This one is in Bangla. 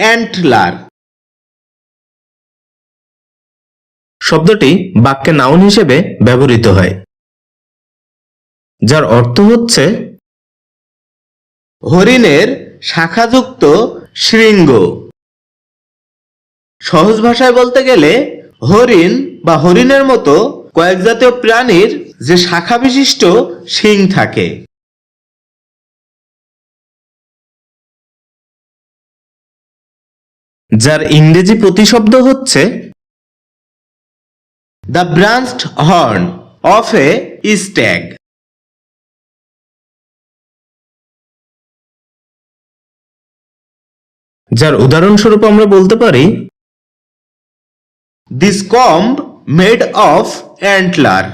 অ্যান্টলার। শব্দটি বাক্যে নাউন হিসেবে ব্যবহৃত হয় যার অর্থ হচ্ছে হরিণের শাখাযুক্ত শৃঙ্গ। সহজ ভাষায় বলতে গেলে হরিণ বা হরিণের মতো কয়েক জাতীয় প্রাণীর যে শাখা বিশিষ্ট শিং থাকে। যার ইংরেজি প্রতিশব্দ হচ্ছে the branched horn of a stag যার উদাহরণস্বরূপ আমরা বলতে পারি this comb made of antler